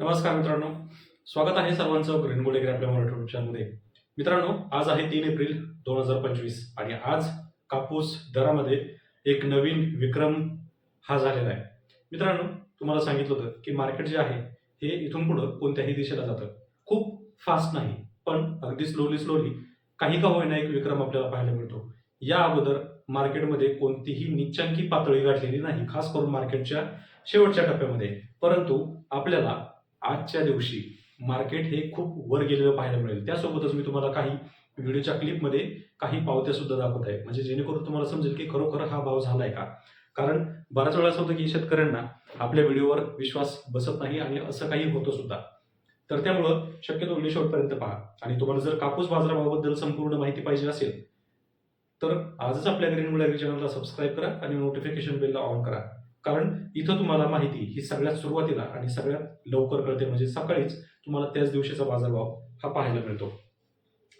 नमस्कार मित्रांनो. स्वागत आहे सर्वांचं ग्रीन गोल्ड आपल्या मराठी चॅनलमध्ये मित्रांनो आज आहे तीन एप्रिल दोन हजार पंचवीस आणि आज कापूस दरामध्ये एक नवीन विक्रम हा झालेला आहे. मित्रांनो तुम्हाला सांगितलं होतं की मार्केट जे आहे हे इथून पुढं कोणत्याही दिशेला जातं. खूप फास्ट नाही पण अगदी स्लोली स्लोली काही का होईना एक विक्रम आपल्याला पाहायला मिळतो. या अगोदर मार्केटमध्ये कोणतीही निच्चांकी पातळी गाठलेली नाही खास करून मार्केटच्या शेवटच्या टप्प्यामध्ये. परंतु आपल्याला आजच्या दिवशी मार्केट हे खूप वर गेलेलं पाहायला मिळेल. त्यासोबतच मी तुम्हाला काही व्हिडिओच्या क्लिपमध्ये काही पावत्या सुद्धा दाखवत आहे. म्हणजे जेणेकरून तुम्हाला समजेल की खरोखर हा भाव झालाय का? कारण बऱ्याच वेळा असं होतं की शेतकऱ्यांना आपल्या व्हिडिओवर विश्वास बसत नाही आणि असं काही होतं सुद्धा. तर त्यामुळं शक्यतो व्हिडिओ शेवटपर्यंत पहा. आणि तुम्हाला जर कापूस बाजाराबाबद्दल संपूर्ण माहिती पाहिजे असेल तर आजच आपल्या ग्रीन मुलागरी चॅनलला सबस्क्राईब करा आणि नोटिफिकेशन बेलला ऑन करा. कारण इथं तुम्हाला माहिती ही सगळ्यात सुरुवातीला आणि सगळ्यात लवकर कळते म्हणजे सकाळीच तुम्हाला त्याच दिवशीचा बाजारभाव हा पाहायला मिळतो.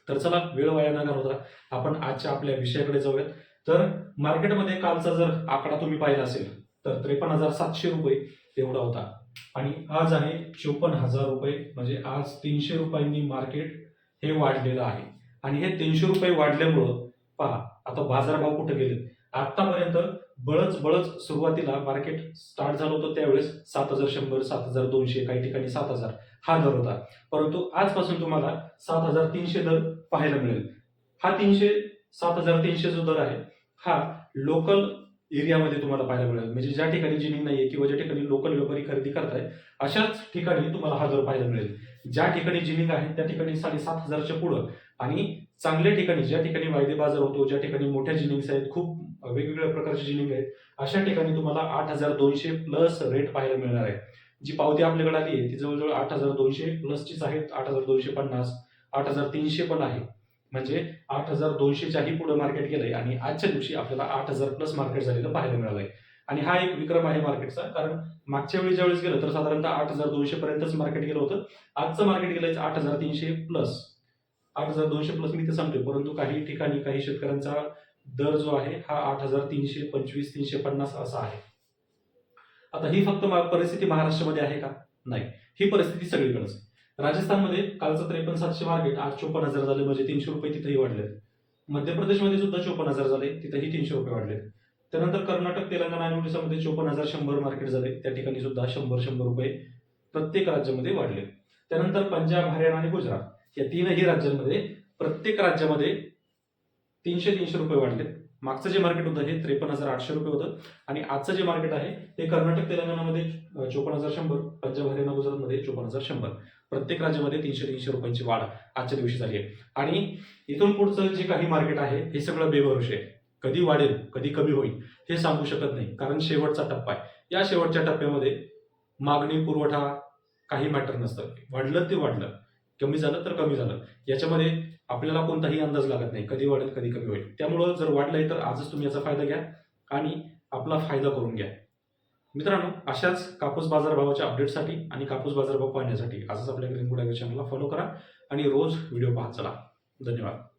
तर चला वेळ वाया न घालवता आपण आजच्या आपल्या विषयाकडे जाऊयात. तर मार्केटमध्ये कालचा जर आकडा तुम्ही पाहिला असेल तर त्रेपन्न हजार सातशे रुपये एवढा होता. आणि आज आहे चोपन्न हजार रुपये म्हणजे आज तीनशे रुपयांनी मार्केट हे वाढलेलं आहे. आणि हे तीनशे रुपये वाढल्यामुळं पहा आता बाजारभाव कुठे गेले? आतापर्यंत बळच बळच सुरुवातीला मार्केट स्टार्ट झालं होतं त्यावेळेस सात हजार शंभर सात हजार दोनशे काही ठिकाणी सात हजार हा दर होता. परंतु आजपासून तुम्हाला सात हजार तीनशे दर पाहायला मिळेल. हा तीनशे सात हजार तीनशे जो दर आहे हा लोकल एरियामध्ये तुम्हाला पाहायला मिळेल. म्हणजे ज्या ठिकाणी जिनिंग नाहीये किंवा ज्या ठिकाणी लोकल व्यापारी खरेदी करतायत अशाच ठिकाणी तुम्हाला हा दर पाहायला मिळेल. ज्या ठिकाणी जिनिंग आहे त्या ठिकाणी साडेसात हजारच्या पुढं. आणि चांगल्या ठिकाणी ज्या ठिकाणी वायदे बाजार होतो ज्या ठिकाणी मोठ्या जिनिंग्स आहेत खूप वेगवेगळ्या प्रकारचे जिनिंग आहेत अशा ठिकाणी तुम्हाला आठ हजार दोनशे प्लस रेट पाहायला मिळणार आहे. जी पावती आपल्याकडे आली आहे ती जवळजवळ आठ हजार दोनशे प्लसचीच आहेत आठ हजार दोनशे पन्नास आठ हजार तीनशे पण आहे. म्हणजे आठ हजार दोनशेच्याही पुढे मार्केट गेलंय आणि आजच्या दिवशी आपल्याला आठ हजार प्लस मार्केट झालेलं पाहायला मिळालंय. आणि हा एक विक्रम आहे मार्केटचा कारण मागच्या वेळी ज्यावेळेस गेलं तर साधारणतः आठ हजार दोनशे पर्यंतच मार्केट गेलं होतं. आजचं मार्केट गेलंय आठ हजार तीनशे प्लस आठ हजार दोनशे प्लस मी ते सांगतोय परंतु काही ठिकाणी काही शेतकऱ्यांचा दर जो आहे हा आठ हजार तीनशे पंचवीस तीनशे पन्नास असा आहे. आता ही फक्त मा- परिस्थिती महाराष्ट्रामध्ये आहे का? नाही. ही परिस्थिती सगळीकडेच. आहे. राजस्थानमध्ये कालचं त्रेपन्न सातशे मार्केट आज चोपन्न हजार झाले म्हणजे तीनशे रुपये तिथेही वाढले मध्य प्रदेशमध्ये सुद्धा चोपन्न हजार झाले तिथेही तीनशे रुपये वाढले त्यानंतर कर्नाटक तेलंगणा आणि ओडिसामध्ये चोपन्न हजार शंभर मार्केट झाले त्या ठिकाणी सुद्धा शंभर शंभर रुपये प्रत्येक राज्यामध्ये वाढले. त्यानंतर पंजाब हरियाणा आणि गुजरात या तीनही राज्यांमध्ये प्रत्येक राज्यामध्ये तीनशे तीनशे रुपये वाढले मागचं जे मार्केट होतं हे त्रेपन्न हजार आठशे रुपये होतं. आणि आजचं जे मार्केट आहे ते कर्नाटक तेलंगणामध्ये चोपन्न हजार शंभर पंजाब हरियाणा गुजरातमध्ये चोपन्न हजार शंभर. प्रत्येक राज्यामध्ये तीनशे तीनशे रुपयांची वाढ आजच्या दिवशी झाली आहे. आणि इथून पुढचं जे काही मार्केट आहे हे सगळं बेभरोश आहे. कधी वाढेल कधी कमी होईल हे सांगू शकत नाही. कारण शेवटचा टप्पा आहे. या शेवटच्या टप्प्यामध्ये मागणी पुरवठा काही मॅटर नसतं. वाढलं ते वाढलं. कमी झालं तर कमी झालं. याच्यामध्ये आपल्याला कोणताही अंदाज लागत नाही. कधी वाढेल कधी कमी होईल. त्यामुळं जर वाढलंय तर आजच तुम्ही याचा फायदा घ्या आणि आपला फायदा करून घ्या. मित्रांनो अशाच कापूस बाजारभावाच्या अपडेटसाठी आणि कापूस बाजारभाव पाहण्यासाठी आजच आपल्या ग्रीन गुड चॅनलला फॉलो करा आणि रोज व्हिडिओ पाहत चला. धन्यवाद.